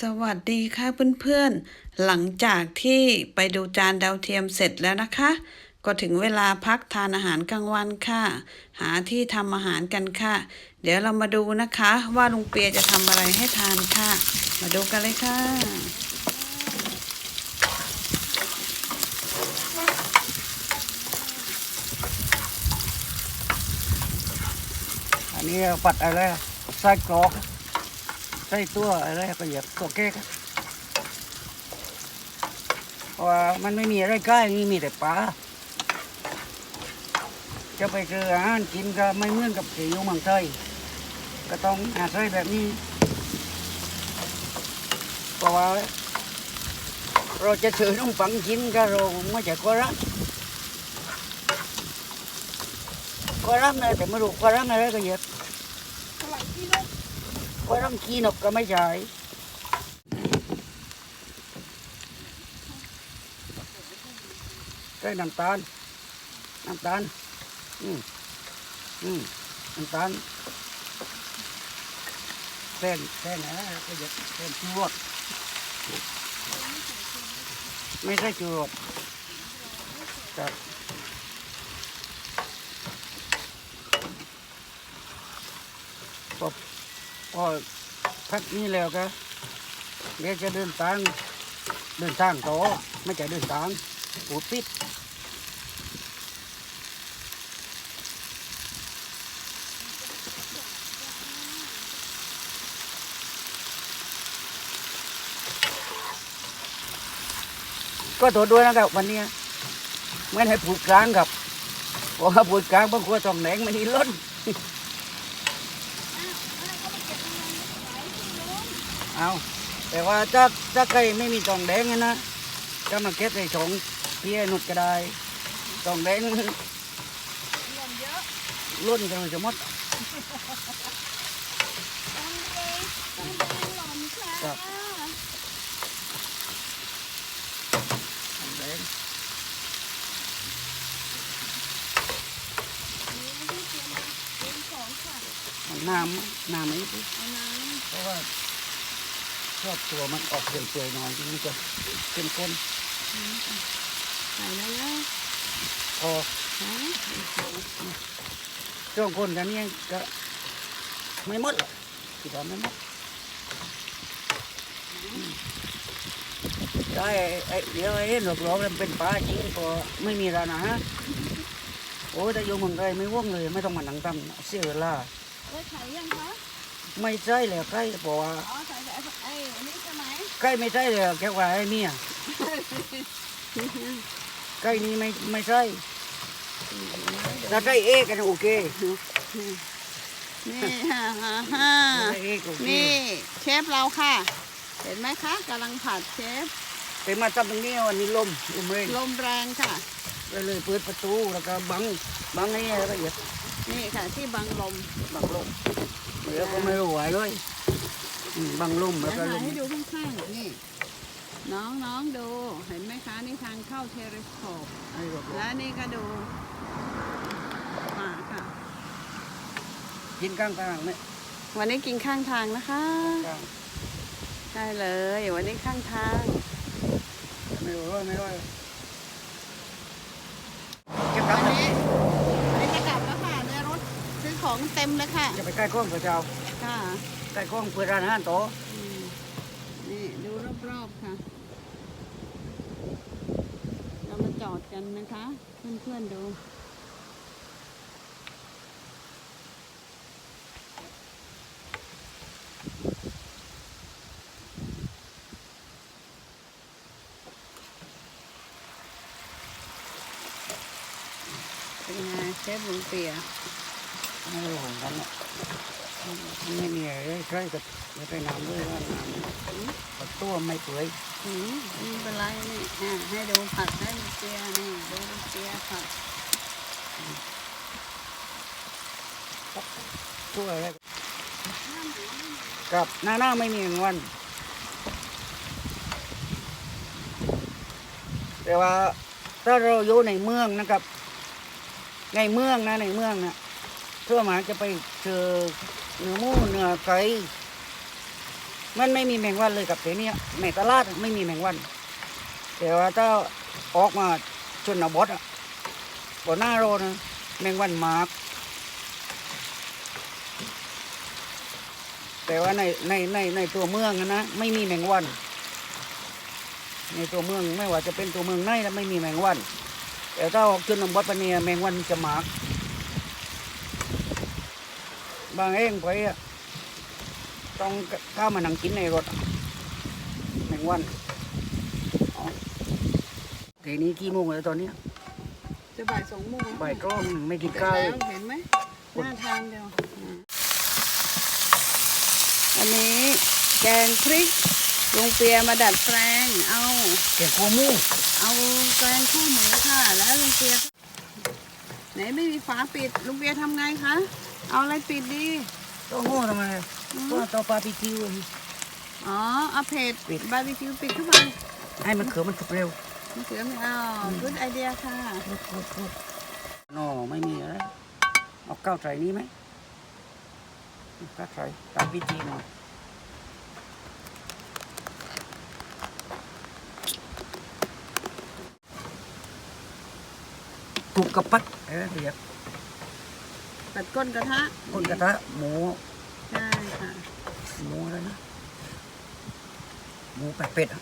สวัสดีค่ะเพื่อนๆ หลังจากที่ไปดูจานดาวเทียมเสร็จแล้วนะคะ ก็ถึงเวลาพักทานอาหารกลางวันค่ะ หาที่ทำอาหารกันค่ะ เดี๋ยวเรามาดูนะคะ ว่าลุงเปียจะทำอะไรให้ทานค่ะ มาดูกันเลยค่ะอันนี้ปัดอะไรอะไส้กรอก ไส้ตัวอะไรก็อยากตัวเก๊กเพราะว่ามันไม่มีอะไรใกล้นี่มีแต่ปลาจะไปเจออาหารกินก็ไม่เหมือนกับที่อยู่เมืองไทยก็ต้องอาศัยแบบนี้เพราะว่าเราจะซื้อขนมปังกินก็เราไม่ใช่กรัมกรัมนะแต่ไม่รู้กรัมอะไรก็เยอะ ก็ต้องขี้นกก็ไม่ใช่ใส่น้ำตาล น้ำตาล อืมอืมน้ำตาลเส้นเส้นอะไรก็จะเส้นชูรสไม่ใช่ชูรสครับพอ พอพักนี้แล้วก็เดี๋ยวจะเดินทางเดินทางต่อไม่ใช่เดินทางปูดปิดก็ตัวด้วยนะครับวันนี้ไม่ให้ผูดกลางครับเพราะว่าผูดกลางบางคนต้องแหนงมันนี่ล้น เอาแต่ว่าถ้าถ้าใครไม่มีตองแดงนะก็มาเก็บในสองเพียนุดก็ได้ตองแดงล้นกันจะหมดครับน้ำน้ำนี้สิเพราะว่า ชอบตัวมันออกเปื่อยๆหน่อยมันจะเป็นก้นใส่แล้วนะพอช่วงคนกันนี้ก็ไม่หมดหรอกคิดว่าไม่หมดอืมได้ไอ้เดี๋ยวไอ้หลอกหลอกมันเป็นปลาจริงพอไม่มีร้านอาหารโอ้ยแต่อยู่เมืองไทยไม่ว่องเลย ไม่ต้องมานั่งทำเสียเวลาเอ้ยไข่ยังคะไม่ใช่เลยใกล้เพราะว่า อ๋อใส่ใส่ไอ้อันนี้ใช่ไหมใกล้ไม่ใช่เลยแค่ว่าไอ้เมียใกล้นี้ไม่ไม่ใช่ถ้าใกล้เอกกันโอเคนี่ฮ่าฮ่าฮ่าใกล้เอกโอเคนี่เชฟเราค่ะ เห็นไหมคะกำลังผัดเชฟแต่มาทำตรงนี้วันนี้ลมลมแรงลมแรงค่ะก็เลยเปิดประตูแล้วก็บังบังให้ละเอียดนี่ค่ะที่บังลมบังลมเดี๋ยวก็ไม่ไหวเลย อืมบังลมเดี๋แล้ยววก็ลถ่ายมให้ดูข้างๆนี่ น้องน้องดู เห็นไหมคะนี่ทางเข้าเทเลสโคปให้รอบและนี่ก็ดูป่าค่ะๆกินข้างทางเนี่ยวันนี้กินข้างทางนะคะข้างได้เลย วันนี้ข้างทาง ไม่ไหวไม่ไหวเก็บวัรันบนี้วันนี้จะกลับแล้วค่ะในรถซื้อของเต็มเลยค่ะจะไปใกล้กล้องกับเจ้า ค่ะใกล้กล้องเปิดร้านอาหารต่ออืมนี่ดูรอบๆค่ะ เรามาจอดกันนะคะ เพื่อนๆดูเป็นไงเชฟลุงเปียไม่รู้ของกันเนี่ย ไม่มีอะไรใกล้กับไม่ไปน้ำด้วยว่าน้ำประตูไม่เปื่อยอืมไม่เป็นไรนี่ให้ดูผัดให้ลุงเปียนี่ดูเปียผัดตัวอะไรกับหน้าหน้าไม่มีหนึ่งวันแต่ว่าถ้าเราอยู่ในเมืองนะครับ ในเมืองนะในเมืองนะ เพื่อหมาจะไปเจอเนื้อหมูเนื้อไก่มันไม่มีแมงวันเลยกับเดี๋ยวนี้ในตลาดไม่มีแมงวัน แต่ว่าถ้าออกมาชนบทอะบนหน้าโรนะแมงวันมากแต่ว่าในในในในตัวเมืองนะไม่มีแมงวัน ในตัวเมืองไม่ว่าจะเป็นตัวเมืองไหนแล้วไม่มีแมงวัน แต่ถ้าออกชนบทปะเนี่ยแมงวันจะมาก บางเองไปอะต้องเข้ามานั่งกินในรถอะแมงวันอ๋อทีนี้กี่โมงแล้วตอนเนี้ยจะบ่ายสองโมงแล้วบ่ายตรงไม่กินเสร็จข้าวแล้วเห็นไหมน่าทานเดียว อันนี้แกงพริกลุงเปียมาดัดแปลง เอาแกงโคหมูเอาแกงคู่หมูค่ะ แล้วลุงเปียไหนไม่มีฝาปิดลุงเปียทำไงคะ เอาอะไรปิดดีต้องโง่ทำไมก็ต่อปลาปีคิวอ๋อเอาเผ็ดปิดบาร์บีคิวปิดเข้าไปให้มันเขือมันสุกเร็วมะเขือไม่เอากุดไอเดียค่ะนอไม่มีอะไรเอาก้าวใส่นี้ไหมก้าวใส่ตามพิธีหน่อยกุกกระปัดเอ้ยเรีย กตัดก้นกระทะคนกระทะหมูใช่ค่ะ หมูอะไรนะหมูเป็ดเป็ดอะ